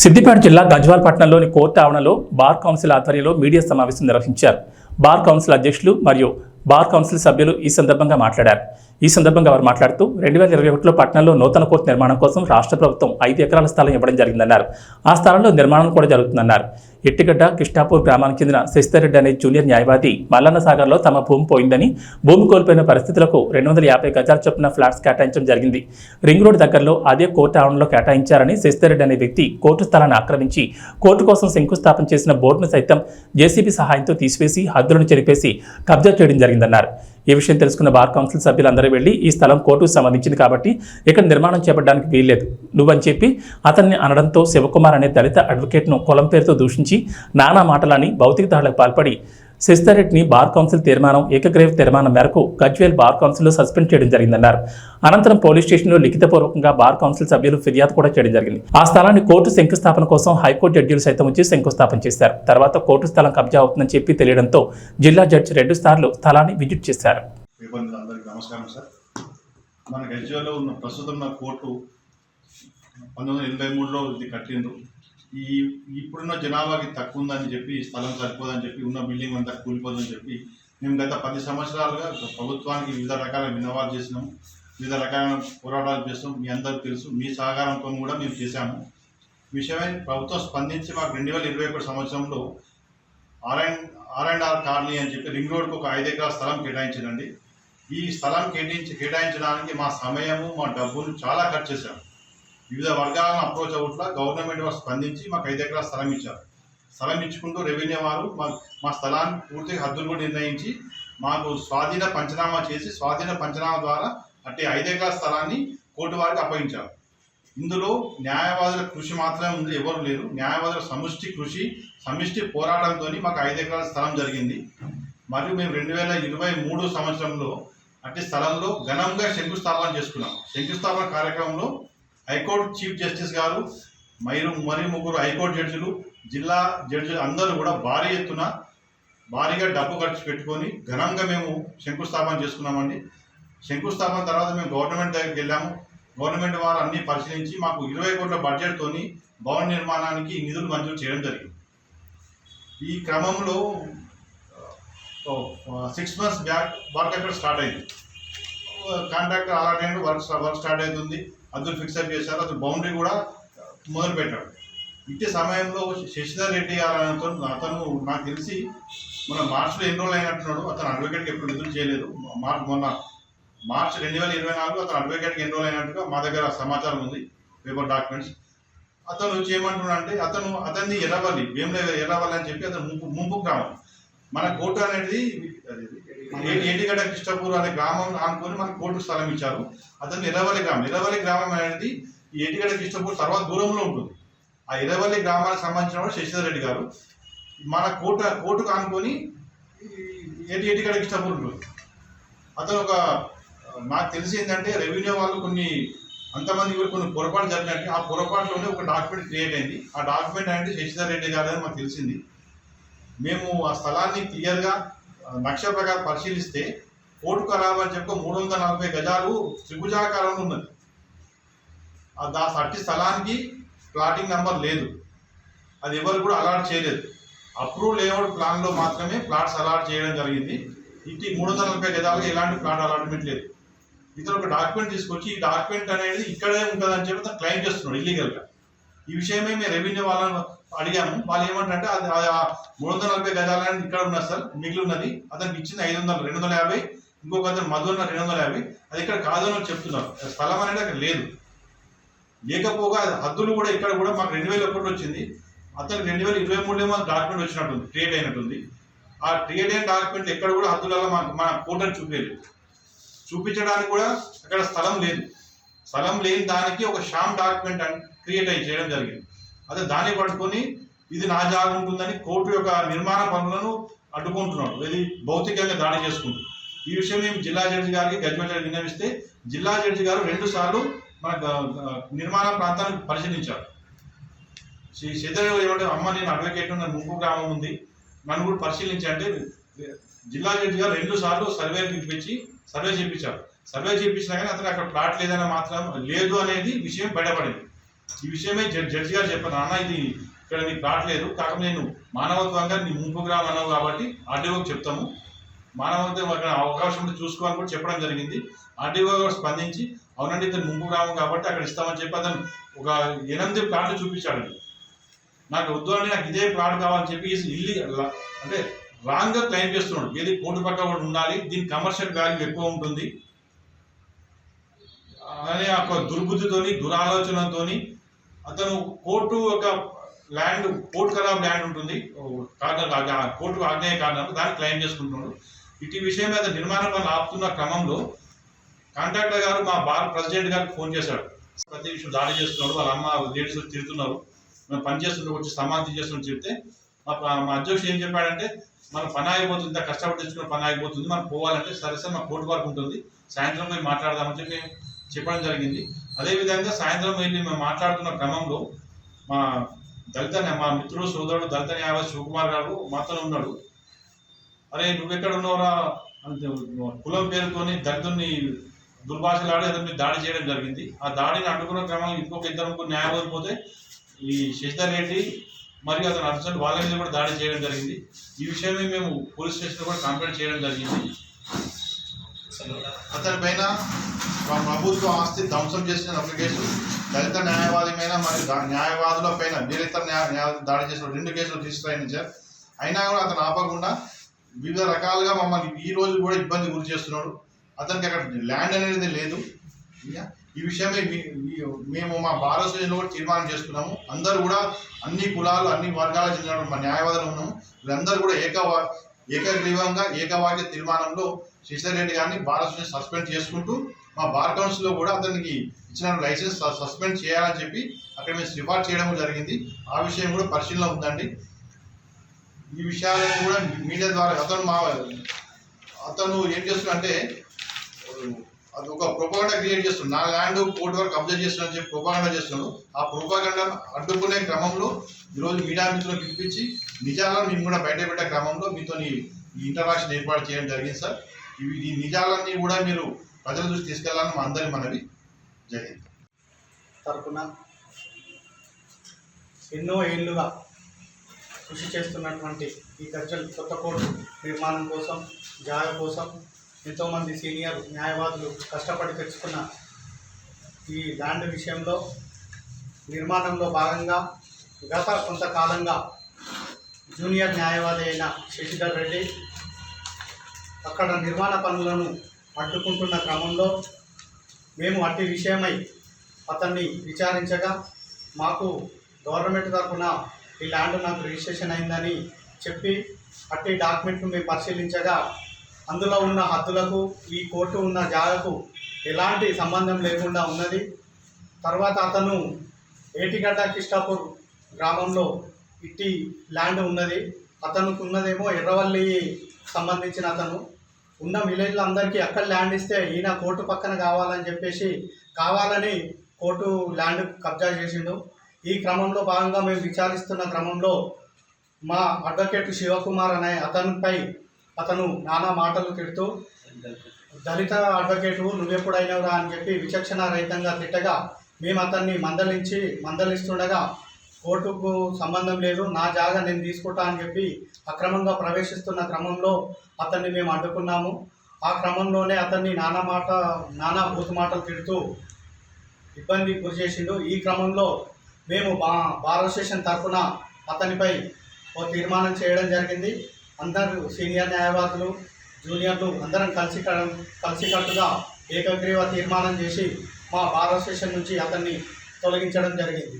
సిద్దిపేట జిల్లా గజ్వాల్ పట్టణంలోని కోర్టు ఆవరణలో బార్ కౌన్సిల్ ఆధ్వర్యంలో మీడియా సమావేశం నిర్వహించారు. బార్ కౌన్సిల్ అధ్యక్షులు మరియు బార్ కౌన్సిల్ సభ్యులు ఈ సందర్భంగా మాట్లాడారు. ఈ సందర్భంగా వారు మాట్లాడుతూ రెండు వేల ఇరవై ఒకటిలో పట్టణంలో నూతన కోర్టు నిర్మాణం కోసం రాష్ట్ర ప్రభుత్వం ఐదు ఎకరాల స్థలం ఇవ్వడం జరిగిందన్నారు. ఆ స్థలంలో నిర్మాణం కూడా జరుగుతుందన్నారు. ఎట్టిగడ్డ కిష్టాపూర్ గ్రామానికి చెందిన శశిధరెడ్డి అనే జూనియర్ న్యాయవాది మల్లన్న సాగర్లో తమ భూమి పోయిందని భూమి కోల్పోయిన పరిస్థితులకు రెండు వందల యాభై గజాల చొప్పున ఫ్లాట్స్ కేటాయించడం జరిగింది. రింగ్ రోడ్ దగ్గరలో అదే కోర్టు ఆవరణలో కేటాయించారని శశిధరెడ్డి అనే వ్యక్తి కోర్టు స్థలాన్ని ఆక్రమించి కోర్టు కోసం శంకుస్థాపన చేసిన బోర్డును సైతం జేసీబీ సహాయంతో తీసివేసి హద్దులను చెరిపేసి కబ్జా చేయడం జరిగిందన్నారు. ఈ విషయం తెలుసుకున్న బార్ కౌన్సిల్ సభ్యులందరూ వెళ్ళి ఈ స్థలం కోర్టుకు సంబంధించింది కాబట్టి ఇక్కడ నిర్మాణం చేపట్టడానికి వీల్లేదు. నువ్వని చెప్పి అతన్ని అనడంతో శివకుమార్ అనే దళిత అడ్వకేట్ను కులం పేరుతో దూషించి నానా మాటలని భౌతిక దాడులకు పాల్పడి శశిధరెడ్డిని బార్ కౌన్సిల్ తీర్మానం ఏకగ్రీవ తీర్మానం మేరకు గజ్వేల్ బార్ కౌన్సిల్లో సస్పెండ్ చేయడం జరిగిందన్నారు. అనంతరం పోలీస్ స్టేషన్లో లిఖితపూర్వకంగా బార్ కౌన్సిల్ సభ్యులు ఫిర్యాదు కూడా చేయడం జరిగింది. ఆ స్థలాన్ని కోర్టు శంకుస్థాపన కోసం హైకోర్టు జడ్జీలు సైతం వచ్చి శంకుస్థాపన చేశారు. తర్వాత కోర్టు స్థలం కబ్జా అవుతుందని చెప్పి తెలియడంతో జిల్లా జడ్జి రెండు సార్లు స్థలాన్ని విజిట్ చేశారు. నమస్కారం సార్. మన గజ్వేల్లో ఉన్న ప్రస్తుతం ఉన్న కోర్టు పంతొమ్మిది వందల ఎనభై మూడులో ఇది కట్టిండ్రు. ఈ ఇప్పుడున్న జనాభాకి తక్కువ ఉందని చెప్పి స్థలం సరిపోదని చెప్పి ఉన్న బిల్డింగ్ అంతా కూలిపోదని చెప్పి మేము గత పది సంవత్సరాలుగా ప్రభుత్వానికి వివిధ రకాల విన్నవాలు చేసినాము. వివిధ రకాల పోరాటాలు చేస్తాం మీ అందరికి తెలుసు మీ సహకారంతో కూడా మేము చేశాము. విషయమై ప్రభుత్వం స్పందించి మాకు రెండు వేల ఇరవై ఒకటి సంవత్సరంలో R and R and R colony అని చెప్పి రింగ్ రోడ్కు ఒక ఐదు ఎకరాల స్థలం కేటాయించిందండి ఈ స్థలం కేటాయించి కేటాయించడానికి మా సమయము మా డబ్బులు చాలా ఖర్చు చేశాము. వివిధ వర్గాలను అప్రోచ్ అవుట్లా గవర్నమెంట్ వారు స్పందించి మాకు ఐదు ఎకరాల స్థలం ఇచ్చారు. స్థలం ఇచ్చుకుంటూ రెవెన్యూ వారు మా మా స్థలాన్ని పూర్తిగా హద్దులు కూడా నిర్ణయించి మాకు స్వాధీన పంచనామా చేసి స్వాధీన పంచనామా ద్వారా అట్టి ఐదు ఎకరాల స్థలాన్ని కోర్టు వారికి అప్పగించారు. ఇందులో న్యాయవాదుల కృషి మాత్రమే ఉంది ఎవరు లేరు. న్యాయవాదుల సమిష్టి కృషి సమిష్టి పోరాటంతో మాకు ఐదు ఎకరాల స్థలం జరిగింది. మరియు మేము రెండు వేల ఇరవై మూడు సంవత్సరంలో అట్టి స్థలంలో ఘనంగా శంకుస్థాపన చేసుకున్నాం. శంకుస్థాపన కార్యక్రమంలో హైకోర్టు చీఫ్ జస్టిస్ గారు మరియు మరి ముగ్గురు హైకోర్టు జడ్జిలు జిల్లా జడ్జిలు అందరూ కూడా భారీ ఎత్తున భారీగా డబ్బు ఖర్చు పెట్టుకొని ఘనంగా మేము శంకుస్థాపన చేసుకున్నామండి. శంకుస్థాపన తర్వాత మేము గవర్నమెంట్ దగ్గరికి వెళ్ళాము. గవర్నమెంట్ వారు అన్ని పరిశీలించి మాకు ఇరవై కోట్ల బడ్జెట్తోని భవన నిర్మాణానికి నిధులు మంజూరు చేయడం జరిగింది. ఈ క్రమంలో సిక్స్ మంత్స్ బ్యాక్ వర్క్ అక్కడ స్టార్ట్ అయింది. కాంట్రాక్టర్ అలాగే వర్క్ వర్క్ స్టార్ట్ అవుతుంది. అతను ఫిక్సప్ చేశారు అతను బౌండరీ కూడా మొదలు పెట్టాడు. ఇట్టి సమయంలో శశిధర్ రెడ్డి గారు అతను అతను నాకు తెలిసి మన మార్చిలో ఎన్రోల్ అయినట్టున్నాడు అతను అడ్వకేట్కి ఎప్పుడు నిధులు చేయలేదు. మార్చ్ మొన్న మార్చ్ రెండు వేల ఇరవై నాలుగు అతను అడ్వకేట్కి ఎన్రోల్ అయినట్టుగా మా దగ్గర సమాచారం ఉంది పేపర్ డాక్యుమెంట్స్ అతను చేయమంటున్నాడు అంటే అతను అతన్ని ఎర్రవల్లి వేముల ఎర్రవల్లి అని చెప్పి అతను ముంపు ముంపు గ్రామం. మన కోర్టు అనేది అది ఏంటిగడ్డ కృష్ణపూర్ అనే గ్రామం ఆనుకొని మనకు కోర్టు స్థలం ఇచ్చారు. అతను ఎర్రవల్లి గ్రామం. ఎర్రవల్లి గ్రామం అనేది ఈ కృష్ణపూర్ తర్వాత దూరంలో ఉంటుంది. ఆ ఎర్రవల్లి గ్రామానికి సంబంధించిన వాడు శశిధర్ రెడ్డి గారు. మన కోర్టు కోర్టుకు ఆనుకొని ఏటి ఏటిగడ్డ కృష్ణపూర్ ఉంటుంది. అతను ఒక నాకు తెలిసి ఏంటంటే రెవెన్యూ వాళ్ళు కొన్ని అంతమంది కూడా కొన్ని పొరపాటు జరిగినట్టు ఆ పొరపాటులోనే ఒక డాక్యుమెంట్ క్రియేట్ అయింది. ఆ డాక్యుమెంట్ అనేది శశిధర్ రెడ్డి గారు అని మాకు తెలిసింది. మేము ఆ స్థలాన్ని క్లియర్గా నక్ష ప్రకారం పరిశీలిస్తే కోటు కరాబ్ అని చెప్పి మూడు వందల నలభై గజాలు త్రిభుజాకారంలో ఉన్నది. ఆ సట్టి స్థలానికి ప్లాటింగ్ నెంబర్ లేదు. అది ఎవరు కూడా అలాట్ చేయలేదు. అప్రూవ్ లేఅవుట్ ప్లాన్లో మాత్రమే ప్లాట్స్ అలాట్ చేయడం జరిగింది. ఇంటి మూడు వందల నలభై గజాలకు ఎలాంటి ప్లాట్ అలాట్మెంట్ లేదు. ఇతను ఒక డాక్యుమెంట్ తీసుకొచ్చి ఈ డాక్యుమెంట్ అనేది ఇక్కడే ఉంటుందని చెప్పి తను క్లెయిమ్ చేస్తున్నాడు ఇల్లీగల్గా ఈ విషయమే మేము రెవెన్యూ వాళ్ళని అడిగాము. వాళ్ళు ఏమంటారంటే అది ఆ మూడు వందల నలభై గజాలని ఇక్కడ ఉన్నారు సార్ మిగిలి ఉన్నది. అతనికి ఇచ్చింది ఐదు వందలు రెండు వందల యాభై. ఇంకొక అతను మధు రెండు వందల యాభై. అది ఇక్కడ కాదు అని చెప్తున్నారు. స్థలం అనేది అక్కడ లేదు. లేకపోగా హద్దులు కూడా ఇక్కడ కూడా మాకు రెండు వేల ఒకటి వచ్చింది. అతనికి రెండు వేల ఇరవై మూడులో డాక్యుమెంట్ వచ్చినట్టుంది క్రియేట్ అయినట్టుంది. ఆ క్రియేట్ అయిన డాక్యుమెంట్ ఎక్కడ కూడా హద్దులలో మాకు మన కోటను చూపించలేదు చూపించడానికి కూడా అక్కడ స్థలం లేదు. స్థలం లేని దానికి ఒక షామ్ డాక్యుమెంట్ అని క్రియేట్ అయ్యి చేయడం జరిగింది. అదే దాన్ని పట్టుకొని ఇది నా జాగ ఉంటుందని కోర్టు యొక్క నిర్మాణ పనులను అడ్డుకుంటున్నాడు. ఇది భౌతికంగా దాడి చేసుకుంటుంది. ఈ విషయం మేము జిల్లా జడ్జి గారికి గజ్వేల్ విన్నవిస్తే జిల్లా జడ్జి గారు రెండు సార్లు మన నిర్మాణ ప్రాంతాన్ని పరిశీలించారు. శ్రీ సీతారావు ఏమంటే అమ్మ నేను అడ్వకేట్ నా ముంపు గ్రామం ఉంది. నన్ను కూడా పరిశీలించి అంటే జిల్లా జడ్జి గారు రెండు సార్లు సర్వే పిలిపించి సర్వే చేయించారు సర్వే చేయించినా కానీ అతను అక్కడ ప్లాట్ లేదని మాత్రం లేదు అనేది విషయం బయటపడింది. ఈ విషయమే జడ్- జడ్జి గారు చెప్పారు. అన్న ఇది ఇక్కడ నీకు రావట్లేదు. కాకపోతే నేను మానవత్వంగా నీ ముంపు గ్రామం అన్నావు కాబట్టి ఆర్డీఓకి చెప్తాము. మానవత్వం అక్కడ అవకాశం ఉంటే చూసుకోవాలని కూడా చెప్పడం జరిగింది. ఆర్డీఓ గారు స్పందించి అవునండి ఇతను ముంపు గ్రామం కాబట్టి అక్కడ ఇస్తామని చెప్పి అతను ఒక ఎనిమిది ప్లాట్లు చూపించాడు. నాకు వద్దు అని నాకు ఇదే ప్లాట్ కావాలని చెప్పి ఇల్లి అంటే రాంగ్గా క్లెయిమ్ చేస్తున్నాడు. ఏది కోటి పక్క ఉండాలి. దీని కమర్షియల్ వాల్యూ ఎక్కువ ఉంటుంది. అలానే ఒక దుర్బుద్ధితోని దురాలోచనతోని అతను కోర్టు ఒక ల్యాండ్ కోర్టు ఖరాబ్ ల్యాండ్ ఉంటుంది. కారణం కోర్టు ఆగ్నేయ కారణం దాన్ని క్లెయిమ్ చేసుకుంటున్నాడు. ఇటు విషయం మీద నిర్మాణ పనులు ఆపుతున్న క్రమంలో కాంట్రాక్టర్ గారు మా బార్ ప్రెసిడెంట్ గారికి ఫోన్ చేశాడు. ప్రతి విషయం దాడి చేస్తున్నాడు వాళ్ళ అమ్మ లేడీస్ వచ్చి తిడుతున్నారు. మేము పని చేస్తుంటే వచ్చి సమాధి చేస్తున్నాం చెప్తే మా మా అధ్యక్షుడు ఏం చెప్పాడంటే మనం పని ఆగిపోతుంది ఇంత కష్టపడి తెచ్చుకున్న పని ఆగిపోతుంది మనం పోవాలంటే సరే సార్ మా కోర్టు వరకు ఉంటుంది సాయంత్రం పోయి మాట్లాడదామని చెప్పి చెప్పడం జరిగింది. అదేవిధంగా సాయంత్రం వెళ్ళి మేము మాట్లాడుతున్న క్రమంలో మా దళిత మా మిత్రుడు సోదరుడు దళిత న్యాయవాది శివకుమార్ గారు మాతో ఉన్నాడు అరే నువ్వెక్కడ ఉన్నావురా? అంటే కులం పేరుతోని దళితుని దుర్భాషలాడి అతని దాడి చేయడం జరిగింది. ఆ దాడిని అడ్డుకున్న క్రమంలో ఇంకొక ఇద్దరు ముగ్గురు న్యాయవాది పోతే ఈ శశిధర్ రెడ్డి మరియు అతని అర్జున్ వాళ్ళ మీద కూడా దాడి చేయడం జరిగింది. ఈ విషయమే మేము పోలీస్ స్టేషన్లో కూడా కంప్లైంట్ చేయడం జరిగింది. అతని పైన మా ప్రభుత్వ ఆస్తి ధ్వంసం చేసిన అప్లికేషన్ దళిత న్యాయవాది మీద మరి దా- న్యాయవాదుల పైన నిరిత న్యాయ దాడి చేసిన రెండు కేసులు రిజిస్టర్ అయినాయి సార్. అయినా కూడా అతను ఆపకుండా వివిధ రకాలుగా మమ్మల్ని ఈ రోజు కూడా ఇబ్బంది గురి చేస్తున్నాడు. అతనికి అక్కడ ల్యాండ్ అనేది లేదు. ఈ విషయమే మీ- మేము మా భారతదేశంలో కూడా తీర్మానం చేసుకున్నాము. అందరూ కూడా అన్ని కులాలు అన్ని వర్గాల చెందిన మా న్యాయవాదులు ఉన్నాము. వీళ్ళందరూ కూడా ఏకవా ఏకగ్రీవంగా ఏకవాక్య తీర్మానంలో శశిధర్ రెడ్డి గారిని భారతదేశం సస్పెండ్ చేసుకుంటూ మా బార్ కౌన్సిల్లో కూడా అతనికి ఇచ్చిన లైసెన్స్ సస్పెండ్ చేయాలని చెప్పి అక్కడ మేము సిఫార్సు చేయడం జరిగింది. ఆ విషయం కూడా పరిశీలన ఉందండి. ఈ విషయాలను కూడా మీడియా ద్వారా అతను మా అతను ఏం చేస్తున్నాడంటే అది ఒక ప్రొపాగండా క్రియేట్ చేస్తున్నాడు. నా ల్యాండ్ కోర్టు వరకు అబ్జర్వ్ చేస్తున్నా చెప్పి ప్రొపాగండా చేస్తున్నాడు. ఆ ప్రొపాగండా అడ్డుకునే క్రమంలో ఈరోజు మీడియా మిత్రులను పిలిపించి నిజాలను మేము కూడా బయట పెట్టే క్రమంలో మీతో ఈ ఇంటరాక్షన్ ఏర్పాటు చేయడం జరిగింది సార్. ఇవి ఈ నిజాలన్నీ కూడా మీరు ప్రజల దృష్టి తీసుకెళ్ళాలని మా అందరి మనవి జరిగింది. తరపున ఎన్నో ఏళ్ళుగా కృషి చేస్తున్నటువంటి ఈ గజ్జల్ కొత్త కోర్టు నిర్మాణం కోసం జాగ కోసం ఎంతోమంది సీనియర్ న్యాయవాదులు కష్టపడి తెచ్చుకున్న ఈ ల్యాండ్ విషయంలో నిర్మాణంలో భాగంగా గత కొంతకాలంగా జూనియర్ న్యాయవాది అయిన శశిధర్ రెడ్డి అక్కడ నిర్మాణ పనులను అడ్డుకుంటున్న క్రమంలో మేము అట్టి విషయమై అతన్ని విచారించగా మాకు గవర్నమెంట్ తరఫున ఈ ల్యాండ్ నాకు రిజిస్ట్రేషన్ అయిందని చెప్పి అట్టి డాక్యుమెంట్ను మేము పరిశీలించగా అందులో ఉన్న హద్దులకు ఈ కోర్టు ఉన్న జాగకు ఎలాంటి సంబంధం లేకుండా ఉన్నది. తర్వాత అతను ఏటిగడ్డ కిష్టాపూర్ గ్రామంలో ఇట్టి ల్యాండ్ ఉన్నది. అతనుకున్నదేమో ఎర్రవల్లి సంబంధించిన అతను. ఉన్న విలేజ్లో అందరికీ అక్కడ ల్యాండ్ ఇస్తే ఈయన కోర్టు పక్కన కావాలని చెప్పేసి కావాలని కోర్టు ల్యాండ్ కబ్జా చేసిండు. ఈ క్రమంలో భాగంగా మేము విచారిస్తున్న క్రమంలో మా అడ్వకేట్ శివకుమార్ అనే అతనిపై అతను నానా మాటలు తిడుతూ దళిత అడ్వకేటు నువ్వెప్పుడైనవురా అని చెప్పి విచక్షణ రహితంగా తిట్టగా మేము అతన్ని మందలించి మందలిస్తుండగా కోర్టుకు సంబంధం లేదు నా జాగా నేను తీసుకుంటా అని చెప్పి అక్రమంగా ప్రవేశిస్తున్న క్రమంలో అతన్ని మేము అడ్డుకున్నాము. ఆ క్రమంలోనే అతన్ని నానా మాట నానా బూతు మాటలు తిడుతూ ఇబ్బంది గురి చేసిండు. ఈ క్రమంలో మేము బా బార్ అసోసియేషన్ తరఫున అతనిపై ఓ తీర్మానం చేయడం జరిగింది. అందరూ సీనియర్ న్యాయవాదులు జూనియర్లు అందరం కలిసి కలిసికట్టుగా ఏకగ్రీవ తీర్మానం చేసి మా బార్ అసోసియేషన్ నుంచి అతన్ని తొలగించడం జరిగింది.